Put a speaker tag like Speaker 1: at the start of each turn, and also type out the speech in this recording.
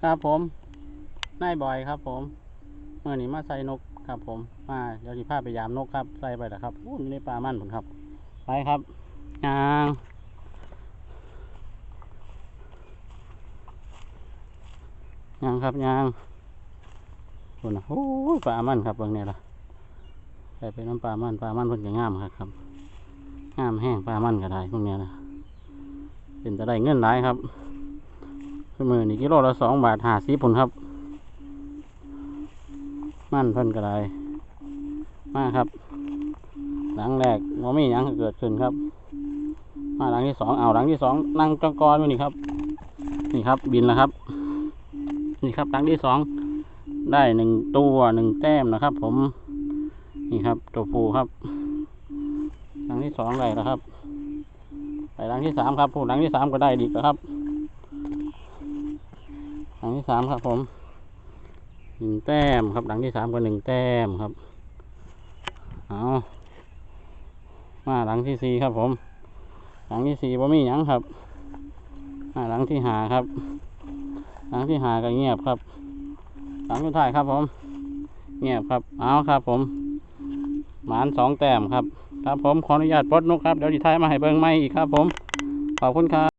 Speaker 1: ครับผมนายบอยครับ ผมเมื่อนี้มาใส่นกครับ ผมมาเดี๋ยวสิพาไปยามนกครับใส่ไปแล้วครับอู้มีในปลามันผมครับ ไปครับยางยางครับยางคนนะโอ้ยปลามันครับเบิ่งเนี่ยล่ะใส่ไปน้ำปลามันปลามันเพิ่นก็งามครับครับงามแห้งปลามันก็ได้พวกเนี้ยนะเป็นจะได้เงินหลายครับ มือนี่กิโลละสองบาทหาสิบผลครับ มั่นเพิ่นก็ได้มาครับ หลังแรกมมีหยังเกิดขึ้นครับ มาหลังที่สองเอาหลังที่สองนั่งจองกรอยู่นี่ครับ นี่ครับ บินแล้วครับ นี่ครับหลังที่สองได้หนึ่งตัวหนึ่งแต้มนะครับ ผม นี่ครับตัวผูครับ หลังที่สองได้แล้วครับ ไปหลังที่สามครับผู้หลังที่สามก็ได้ดีกแล้วครับ ที่สามครับผมหนึ่งแต้มครับ หลังที่สามก็หนึ่งแต้มครับ เอามาหลังที่สี่ครับผม หลังที่สี่บ่มีหยังครับมาหลังที่หาครับ หลังที่หาก็เงียบครับ หลังสุดท้ายครับผม เงียบครับ เอาครับผม หมานสองแต้มครับ ครับผมขออนุญาตปลดนกครับ เดี๋ยวดิท้ายมาให้เบิ่งใหม่อีกครับผม ขอบคุณครับ